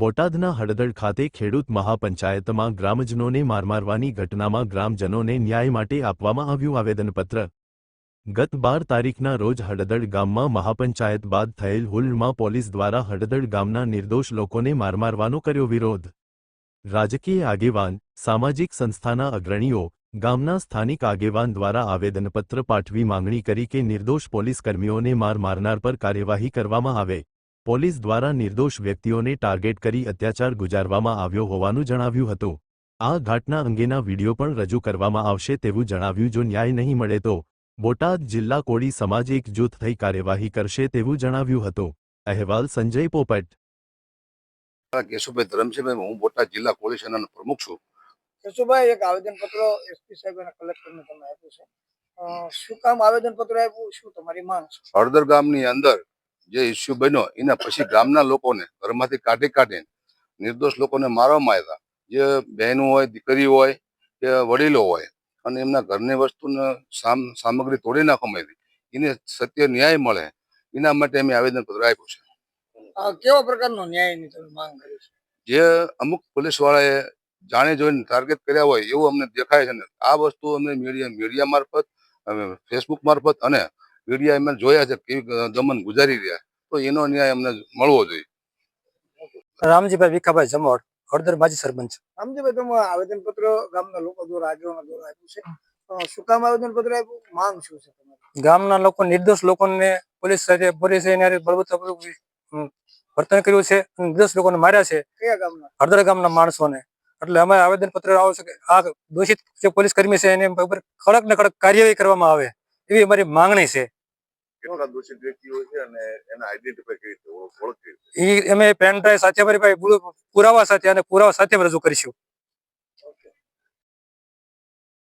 બોટાદના હળદળ ખાતે ખેડૂત મહાપંચાયતમાં ગ્રામજનોને મારમારવાની ઘટનામાં ગ્રામજનોને ન્યાય માટે આપવામાં આવ્યું આવેદનપત્ર. ગત બાર તારીખના રોજ હળદળ ગામમાં મહાપંચાયત બાદ થયેલ હુલ્લમાં પોલીસ દ્વારા હળદળ ગામના નિર્દોષ લોકોને મારમારવાનો કર્યો વિરોધ. રાજકીય આગેવાન, સામાજિક સંસ્થાના અગ્રણીઓ, ગામના સ્થાનિક આગેવાન દ્વારા આવેદનપત્ર પાઠવી માંગણી કરી કે નિર્દોષ પોલીસ કર્મીઓને માર મારનાર પર કાર્યવાહી કરવામાં આવે. પોલીસ દ્વારા નિર્દોષ વ્યક્તિઓને ટાર્ગેટ કરી અત્યાચાર ગુજારવામાં આવ્યો હોવાનું જણાવ્યું હતું. આ ઘટના અંગેના વીડિયો પણ રજૂ કરવામાં આવશે તેવું જણાવ્યું. જો ન્યાય નહીં મળે તો બોટાદ જિલ્લા કોળી સમાજ એક જૂથ થઈ કાર્યવાહી કરશે તેવું જણાવ્યું હતું. અહેવાલ સંજય પોપટ. કેશુભાઈ ધરમસિંહભાઈ હું બોટાદ જિલ્લા પોલીસ સેનાનો પ્રમુખ છું. કેશુભાઈ એક આવેદનપત્ર એસપી સાહેબ અને કલેક્ટરને તમે આપ્યું છે. શું કામ આવેદનપત્ર આપ્યું? શું તમારી માંગ છે? હળદર ગામની અંદર જે ઇસ્યુ બન્યો એના પછી ગામના લોકોને ઘરમાંથી કાઢી કાઢીને નિર્દોષ લોકોને મારવામાં આવ્યા. જે બહેનો હોય દીકરી હોય કે વડીલો હોય અને એમના ઘરની વસ્તુને સામ સામગ્રી તોડી નાખવામાં આવી એને સત્ય ન્યાય મળે એના માટે અમે આવેદનપત્ર આપ્યું છે. કેવા પ્રકારનો ન્યાયની તમે માંગ કરી છે? જે અમુક પોલીસ વાળાએ જાણે જોઈને ટાર્ગેટ કર્યા હોય એવું અમને દેખાય છે ને આ વસ્તુ અમને મીડિયા મીડિયા મારફત ફેસબુક મારફત અને મીડિયા એમને જોયા છે કેવી દમન ગુજારી રહ્યા. તો એનો ન્યાય અમને મળવો જોઈએ. રામજીભાઈ વિખાભાઈ જમોડ હળદર માજી સરપંચ. રામજીભાઈ તમે આવેદનપત્ર ગામના લોકો દ્વારા આગેવાનો દ્વારા આપ્યું છે. શું કામ આવેદનપત્ર આપ્યું? માંગ શું છે તમારી? ગામના લોકો નિર્દોષ લોકોને પોલીસ સાથે પોલીસ વર્તન કર્યું છે નિર્દોષ લોકોને માર્યા છે. કયા ગામના? હળદર ગામના માણસોને. એટલે અમે આવેદન પત્ર આવશે કે આ દોષિત જે પોલીસ કર્મી છે એને ઉપર કડક ને કડક કાર્યવાહી કરવામાં આવે એવી અમારી માંગણી છે. કેટલા દોષિત વ્યક્તિઓ છે અને એના આઈડેન્ટિફાઈ કરી રીતે ઓળખી અમે પેન ડ્રાઈવ સાથે પાસે પુરાવા સાથે અને પુરાવા સાથે રજૂ કરીશું.